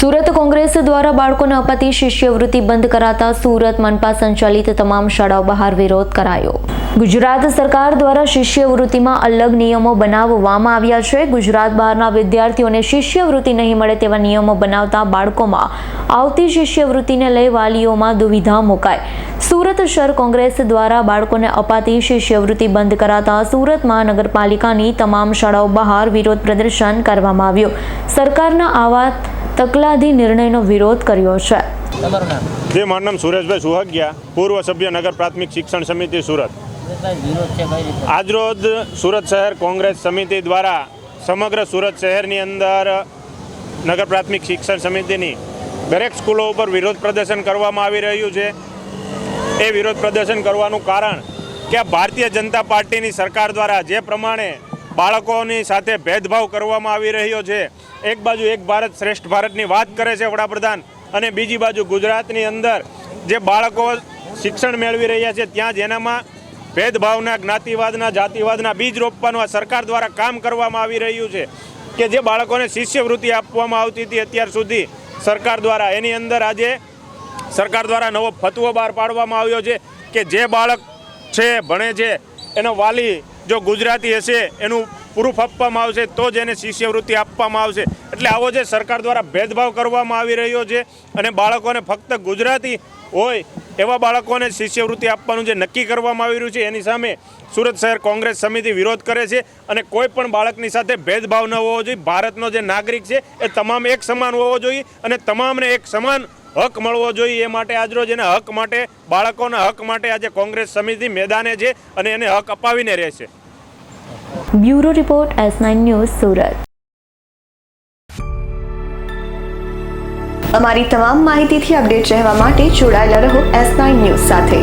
સુરત કોંગ્રેસ દ્વારા બાળકોને અપાતી શિષ્યવૃત્તિ બંધ કરાતા સુરત મનપા સંચાલિત તમામ શાળાઓ બહાર વિરોધ કરાયો. ગુજરાત સરકાર દ્વારા શિષ્યવૃત્તિમાં અલગ નિયમો બનાવવામાં આવ્યા છે. ગુજરાત બહારના વિદ્યાર્થીઓને શિષ્યવૃત્તિ નહીં મળે તેવા નિયમો બનાવતા બાળકોમાં આવતી શિષ્યવૃત્તિને લઈ વાલીઓમાં દુવિધા મુકાય સુરત શહેર કોંગ્રેસ દ્વારા બાળકોને અપાતી શિષ્યવૃત્તિ બંધ કરાતા સુરત મહાનગરપાલિકાની તમામ શાળાઓ બહાર વિરોધ પ્રદર્શન કરવામાં આવ્યું. સરકારના આવા તકલાદી નિર્ણયનો વિરોધ કર્યો છે. જે મારું નામ સુરેશભાઈ સુહાગિયા પૂર્વ સભ્ય નગર પ્રાથમિક શિક્ષણ સમિતિ સુરત. આજરોજ સુરત શહેર કોંગ્રેસ સમિતિ દ્વારા સમગ્ર સુરત શહેરની અંદર નગર પ્રાથમિક શિક્ષણ સમિતિની દરેક સ્કૂલો ઉપર વિરોધ પ્રદર્શન કરવામાં આવી રહ્યું છે. એ વિરોધ પ્રદર્શન કરવાનું કારણ કે ભારતીય જનતા પાર્ટીની સરકાર દ્વારા જે પ્રમાણે બાળકોની સાથે ભેદભાવ કરવામાં આવી રહ્યો છે. એક બાજુ એક ભારત શ્રેષ્ઠ ભારતની વાત કરે છે વડાપ્રધાન અને બીજી બાજુ ગુજરાતની અંદર જે બાળકો શિક્ષણ મેળવી રહ્યા છે, ત્યાં જ એનામાં ભેદભાવના, જ્ઞાતિવાદના, જાતિવાદના બીજ રોપવાનું સરકાર દ્વારા કામ કરવામાં આવી રહ્યું છે કે જે બાળકોને શિષ્યવૃત્તિ આપવામાં આવતી હતી અત્યાર સુધી સરકાર દ્વારા. એની અંદર આજે સરકાર દ્વારા નવો ફતવો બહાર પાડવામાં આવ્યો છે કે જે બાળક છે, ભણે છે, એનો વાલી જો ગુજરાતી હશે, એનું પ્રૂફ આપવામાં આવશે, તો જ એને શિષ્યવૃત્તિ આપવામાં આવશે. એટલે આવો જે સરકાર દ્વારા ભેદભાવ કરવામાં આવી રહ્યો છે અને બાળકોને ફક્ત ગુજરાતી હોય, એવા બાળકોને શિષ્યવૃત્તિ આપવાનું જે નક્કી કરવામાં આવી રહ્યું છે, એની સામે સુરત શહેર કોંગ્રેસ સમિતિ વિરોધ કરે છે અને કોઈ પણ બાળકની સાથે ભેદભાવ ન હોવો જોઈએ. ભારતનો જે નાગરિક છે, એ તમામ એક સમાન હોવો જોઈએ અને તમામને એક સમાન હક મળવો જોઈએ એ માટે આજરોજ એને હક માટે, બાળકોના હક માટે આજે કોંગ્રેસ સમિતિ મેદાને છે અને એને હક અપાવીને રહેશે. Bureau report S nine news Surat. અમારી તમામ માહિતીથી અપડેટ રહેવા માટે જોડાયેલા રહો એસ નાઇન ન્યૂઝ સાથે.